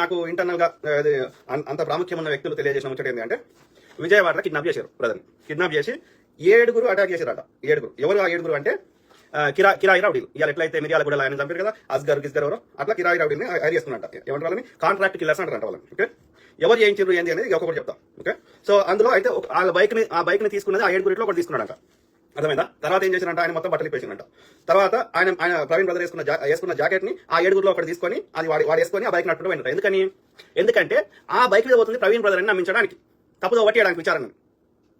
నాకు ఇంటర్నల్గా అంత ప్రాముఖ్యం ఉన్న వ్యక్తులు తెలియజేసిన ముచ్చట ఏంటంటే విజయవాడలో కిడ్నాప్ చేశారు బ్రదర్ కిడ్నాప్ చేసి ఏడుగురు అటాక్ చేశారట. ఏడుగురు. ఎవరు ఆ ఏడుగురు అంటే కిరా కిరాయి రౌడీలు. ఇవాళ ఎట్లయితే మిరియాల కూడా ఆయన చంపారు కదా అస్గర్ గిస్గర్ ఎవరో అట్లా కిరాయి రౌడీని హైర్ చేస్తున్నట్ట ఏమంటారు వాళ్ళని? కాంట్రాక్ట్ కిల్లర్స్ అంటారంట వాళ్ళని. ఓకే? ఎవరు చేయించారు ఏంటి అనేది ఒక్కొక్కటి చెప్తాం. ఓకే? సో అందులో అయితే ఆ బైక్ని ఆ బైక్ని తీసుకున్నది ఆ ఏడుగురిలో ఒకటి తీసుకున్నాడంట. అర్థమైందా? తర్వాత ఏం చేసినంట ఆయన మొత్తం బట్టలు ఇప్పేసిందంట. తర్వాత ఆయన ఆయన ప్రవీణ్ బ్రదర్ వేసుకున్న జా- వేసుకున్న జాకెట్ని ఆ ఏడుగురులో ఒకటి తీసుకొని అది వాడి వాడు వేసుకొని ఆ బైక్ నట్టు పోయినట్ట ఎందుకని? ఎందుకంటే ఆ బైక్ మీద పోతుంది ప్రవీణ్ బ్రదర్ అని నమ్మించడానికి. తప్పుదో పట్టేయడానికి విచారణ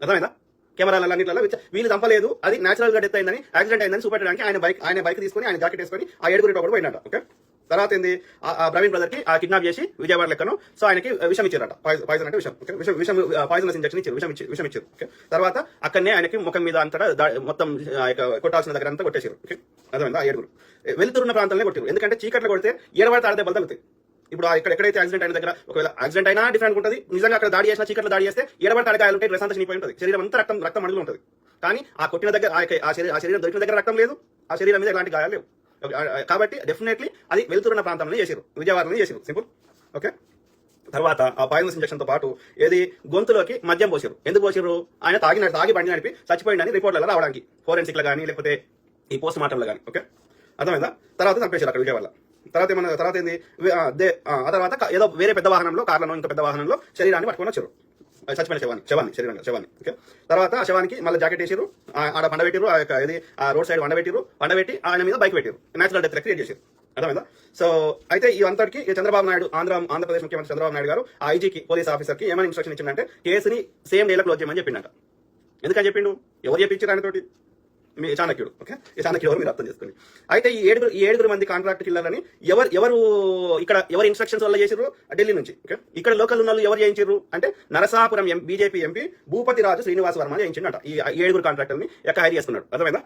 అర్థమైందా? కెమెరాల అన్నింటిలో వీళ్ళు చంపలేదు. అది నేచురల్గా డెత్ అయిందని యాక్సిడెంట్ అయిందని చూపెట్టడానికి ఆయన బైక్ ఆయన బైక్ తీసుకొని ఆయన జాకెట్ వేసుకొని ఆ ఏడుగురిలో ఒకటి పోయినట్ట ఓకే? తర్వాత ఏంది ఆ- ఆ ప్రవీణ్ బ్రదర్కి ఆ కిడ్నాప్ చేసి విజయవాడ లెక్కను సో ఆయనకి విషం ఇచ్చారట పాయిజన్ అంటే విషం ఓకే? విషం విషం పాయిజన్ ఇంజక్షన్ ఇచ్చారు విషం ఇచ్చి విషం ఇచ్చారు ఓకే? తర్వాత అక్కడనే ఆయనకి ముఖం మీద అంతటా మొత్తం ఆ యొక్క కొట్టాల్సిన దగ్గర అంతా కొట్టేశారు ఓకే? అర్థమైందా? ఏడుగురు. వెళ్తున్న ప్రాంతాలనే కొట్టారు. ఎందుకంటే చీకట్లో కొడితే ఏడబడితే తాడితే బలతలుతాయి ఇప్పుడు ఇక్కడ ఎక్కడైతే యాక్సిడెంట్ అయిన దగ్గర ఒకవేళ యాక్సిడెంట్ అయినా డిఫరెంట్ ఉంటుంది. నిజంగా అక్కడ దాడి చేసిన చీకట్లో దాడి చేస్తే ఏడబడితే తాడికాయలు ఉంటే డ్రెస్ అంతా చనిపోయి ఉంటుంది. శరీరం అంతా రక్తం రక్తం అడుగులు ఉంటుంది. కానీ ఆ కొట్టిన దగ్గర ఆ శరీరం దొరికిన దగ్గర రక్తం లేదు. ఆ శరీరం మీద ఎలాంటి గాయాలు లేవు. కాబట్టి డెఫినెట్లీ అది వెలుతురున్న ప్రాంతంలో చేసారు విజయవాడలో చేసారు సింపుల్ ఓకే తర్వాత ఆ పాయిజన్స్ ఇంజక్షన్తో పాటు ఏది? గొంతులోకి మద్యం పోసారు ఎందుకు పోసారు ఆయన తాగి తాగి బండి నడిపి చచ్చిపోయిందని రిపోర్ట్లలో రావడానికి ఫోరెన్సిక్లో కానీ లేకపోతే ఈ పోస్ట్ మార్టంలో కానీ ఓకే అర్థమైందా? తర్వాత చంపేశారు అక్కడ విజయవాడ తర్వాత ఏమన్నా తర్వాత ఏంది? ఆ, తర్వాత ఏదో వేరే పెద్ద వాహనంలో కార్లను ఇంకా పెద్ద వాహనంలో శరీరాన్ని పట్టుకొని వచ్చారు చచ్చిపోయిన శవాన్ని శవాన్ని శరీరంగా శవాన్ని ఓకే? తర్వాత ఆ శవానికి మళ్ళీ జాకెట్ వేసారు ఆడ పండబెట్టారు ఆ యొక్క ఇది ఆ రోడ్ సైడ్ వండబెట్టారు వండబెట్టి ఆయన మీద బైక్ పెట్టారు నేచురల్ డెత్ క్రియేట్ చేశారు అర్థమైందా? సో అయితే ఈ అంతటికి చంద్రబాబు నాయుడు ఆంధ్ర ఆంధ్రప్రదేశ్ ముఖ్యమంత్రి చంద్రబాబు నాయుడు గారు ఆ ఐజీకి పోలీస్ ఆఫీసర్కి ఏమైనా ఇన్స్ట్రక్షన్ ఇచ్చిందంటే కేసుని సేమ్ డేలో క్లోజ్ చేయమని చెప్పిండట. ఎందుకని చెప్పిండు? ఎవరు చెప్పించారు ఆయనతోటి? మీ చాణక్యుడు ఓకే? ఈ చాణక్యుడు ఎవరు? మీరు అర్థం చేసుకోండి. అయితే ఈ ఏడుగురు ఈ ఏడుగురు మంది కాంట్రాక్ట్ కిల్లర్లని ఎవరు ఎవరు ఇక్కడ ఎవరు ఇన్స్ట్రక్షన్స్ వల్ల చేసిర్రు? ఢిల్లీ నుంచి ఓకే? ఇక్కడ లోకల్ ఉన్న వాళ్ళు ఎవరు చేయించారు అంటే నరసాపురం ఎం బీజేపీ ఎంపీ భూపతి రాజు శ్రీనివాస వర్మ చేయించిండట ఈ ఈ ఏడుగురు కాంట్రాక్టర్ని ఎక్క హైర్ చేసుకున్నాడు. అర్థమైందా?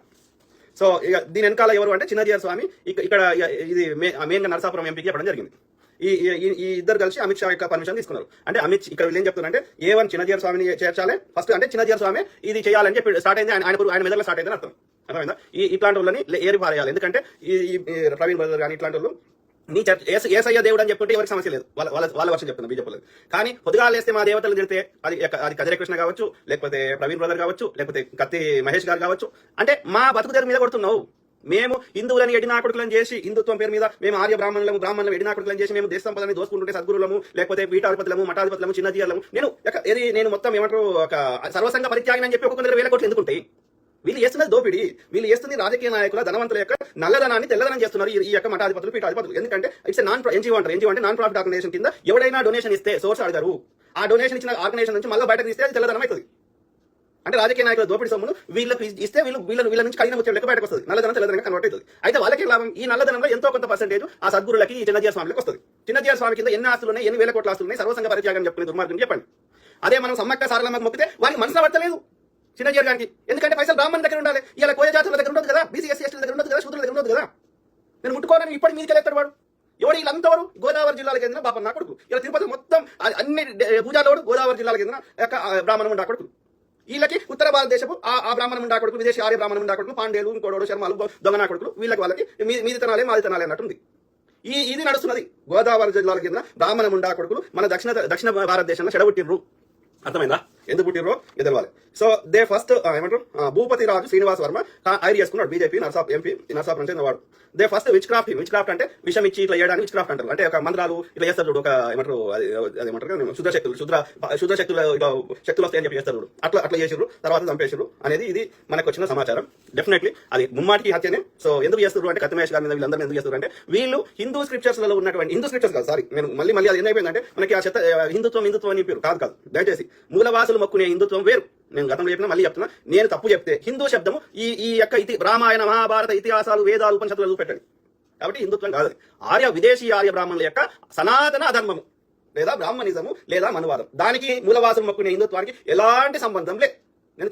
సో ఇక దీని వెనకాల ఎవరు అంటే చిన్నజీఆర్ స్వామి. ఇక- ఇక్కడ ఇది మెయిన్గా నరసాపురం ఎంపీకి చెప్పడం జరిగింది. ఈ ఈ- ఇద్దరు కలిసి అమిత్ షా యొక్క పర్మిషన్ తీసుకున్నారు. అంటే అమిత్ ఇక్కడ వీళ్ళు ఏం చెప్తున్నారంటే ఏ వన్ చిన్నజీర స్వామిని చేర్చాలి. ఫస్ట్ అంటే చిన్నజీర స్వామి ఇది చేయాలని చెప్పి స్టార్ట్ అయింది. ఆయన ఆయన ఆయన మెదడులో స్టార్ట్ అయిందని అర్థం. అర్థమైందా? ఈ ఇట్లాంటి వాళ్ళని ఏరి పారేయాలి. ఎందుకంటే ఈ ప్రవీణ్ బ్రదర్ కానీ ఇట్లాంటి వాళ్ళు నీ చర్చ ఏసయ్య దేవుడు అని చెప్పుకుంటే ఎవరికి సమస్య లేదు. వాళ్ళ వాళ్ళ వాళ్ళ వర్షం చెప్తున్నా బీజేపీ కానీ పొద్దుగాలు వేస్తే మా దేవతలు తిడితే అది అది కజరకృష్ణ కావచ్చు లేకపోతే ప్రవీణ్ బ్రదర్ కావచ్చు లేకపోతే కత్తి మహేష్ గారు కావచ్చు. అంటే మా బతుకు దగ్గర మీద కొడుతున్నావు. మేము హిందువులని ఎడినాకుడుకులను చేసి హిందుత్వం పేరు మీద మేము ఆర్య బ్రాహ్మణులము బ్రాహ్మణులు ఎడినాకుడుకులను చేసి మేము దేశం పదాన్ని దోసుకుంటుంటే సద్గురులము లేకపోతే పీఠాధిపతులము మఠాధిపతులము చిన్నజీయలము. నేను ఏది నేను మొత్తం ఏమంటారు ఒక సర్వసంగ పరిత్యాగం అని చెప్పి ఒక్కొక్క వేల కోట్లు ఎందుకుంటాయి వీళ్ళు చేస్తున్నది దోపిడి వీళ్ళు చేస్తుంది రాజకీయ నాయకుల ధనవంతుల యొక్క నల్లధనాన్ని తెల్లదనం చేస్తున్నారు ఈ- యొక్క మఠాధిపతులు పీఠాధిపతులు. ఎందుకంటే ఇట్స్ నాన్ ఎన్జిఓ అంటారు. ఎన్జిఓ అంటే నాన్ ప్రాఫిట్ ఆర్గనైజేషన్ కింద ఎవడైనా డొనేషన్ ఇస్తే సోర్స్ అడగారు. ఆ డొనేషన్ ఇచ్చిన ఆర్గనైజేషన్ నుంచి మళ్ళీ బయటకు తీస్తే అది తెల్లదనం అవుతుంది. అంటే రాజకీయ నాయకుల దోపిడి సొమ్మును వీళ్ళకి ఇస్తే వీళ్ళు వీళ్ళ వీళ్ళ నుంచి కలిగిన వచ్చే లెక్క బయటకు వస్తుంది. నల్లధనం తెల్లధనంగా కన్వర్ట్ అవుతుంది. అయితే వాళ్ళకి లాభం. ఈ నల్లధనంలో ఎంతో కొంత పర్సెంటేజ్ ఆ సద్గురులకి ఈ చిన్నజీయ స్వామికి వస్తుంది. చిన్నజీయ స్వామి కింద ఎన్ని ఆస్తులు ఉన్నాయి? ఎన్ని వేల కోట్ల ఆస్తులు ఉన్నాయి? సర్వసంగ పరిత్యాగం చెప్పుకునే దుర్మార్గం చెప్పండి. అదే మనం సమ్మక్క సారలమ్మకి మొక్కితే వారికి మనసులో పడతలేదు చిన్నజీయ గారికి. ఎందుకంటే పైసలు బ్రాహ్మణ్ దగ్గర ఉండాలి. ఇలా కోయ జాతుల దగ్గర ఉండదు కదా? బీసీ ఎస్సీ దగ్గర ఉండదు కదా? శూద్రుల దగ్గర ఉండదు కదా? నేను ముట్టుకోవాలని ఇప్పటి మీదకి వెళ్తాడు వాడు. ఎవడు వీళ్ళంతవరు వాడు? గోదావరి జిల్లాలకు చెందిన బాపన్న కొడుకు. ఇలా తిరుపతి మొత్తం అన్ని పూజాలోడు గోదావరి జిల్లాలకు కేంద్రం యొక్క ఆ, ఉండా కొడుకు. వీళ్ళకి ఉత్తర భారతదేశపు ఆ బ్రాహ్మణం ఉండా కొడుకు విదేశీ ఆర్య బ్రాహ్మణం ఉండా కొడుకు పాండేలు ఇంకోడు శర్మలు దొంగనా కొడుకులు వీళ్ళకి వాళ్ళకి మీ- మీది తినాలే మాది అన్నట్టుంది ఈ ఇది నడుస్తున్నది. గోదావరి జిల్లాల కింద బ్రాహ్మణం ఉండా కొడుకులు మన దక్షిణ దక్షిణ భారతదేశంలో చెడబుట్టిర్రు అర్థమైందా? ఎందుకు పుట్టినరో ఇది తెలవాలి. సో దే ఫస్ట్ ఏమంటారు? భూపతి రాజు శ్రీనివాస్ వర్మ ఐర్ చేసుకున్నాడు బీజేపీ నర్సాప్ ఎంపీ నర్సాప్ చెందిన వాడు they first witchcraft witchcraft అంటే విషం ఇచ్చి ఇట్లా చేయడానికి విచ్ క్రాఫ్ట్ అంటారు. అంటే ఒక మంత్రాలు ఇట్లా చేస్తారు చూడు ఒక ఏమంటారు అది ఏమంటారు శుద్ధ శక్తులు శుద్ర శుద్ధ శక్తులు ఇట్లా శక్తులు వస్తాయని చెప్పి చేస్తారు చూడు. అట్లా అట్లా చేసారు తర్వాత చంపేసిర్రు. అనేది ఇది మనకు వచ్చిన సమాచారం. డెఫినెట్లీ అది ముమ్మాటికి హత్యనే. సో ఎందుకు చేస్తారు అంటే కత్తిమేష్ గారి మీద వీళ్ళందరూ ఎందుకు చేస్తారు అంటే వీళ్ళు హిందూ స్క్రిప్చర్స్లో ఉన్నటువంటి హిందూ స్క్రిప్చర్స్ కాదు సారీ నేను మళ్ళీ మళ్ళీ అది ఏమైపోయిందంటే మనకి ఆ చెత్త హిందుత్వం హిందుత్వం అని చెప్పారు కాదు కాదు. దయచేసి మూలవాసులు మొక్కునే హిందుత్వం వేరు. నేను గతంలో చెప్పిన మళ్ళీ చెప్తున్నా. నేను తప్పు చెప్తే హిందూ శబ్దము ఈ ఈ యొక్క ఇతి రామాయణ మహాభారత ఇతిహాసాలు వేదాలు ఉపనిషత్తులు పెట్టండి. కాబట్టి హిందుత్వం కాదు. ఆర్య విదేశీ ఆర్య బ్రాహ్మణుల యొక్క సనాతన ధర్మము లేదా బ్రాహ్మణిజము లేదా మనువాదం. దానికి మూలవాసులు మొక్కునే హిందుత్వానికి ఎలాంటి సంబంధం లేదు. నేను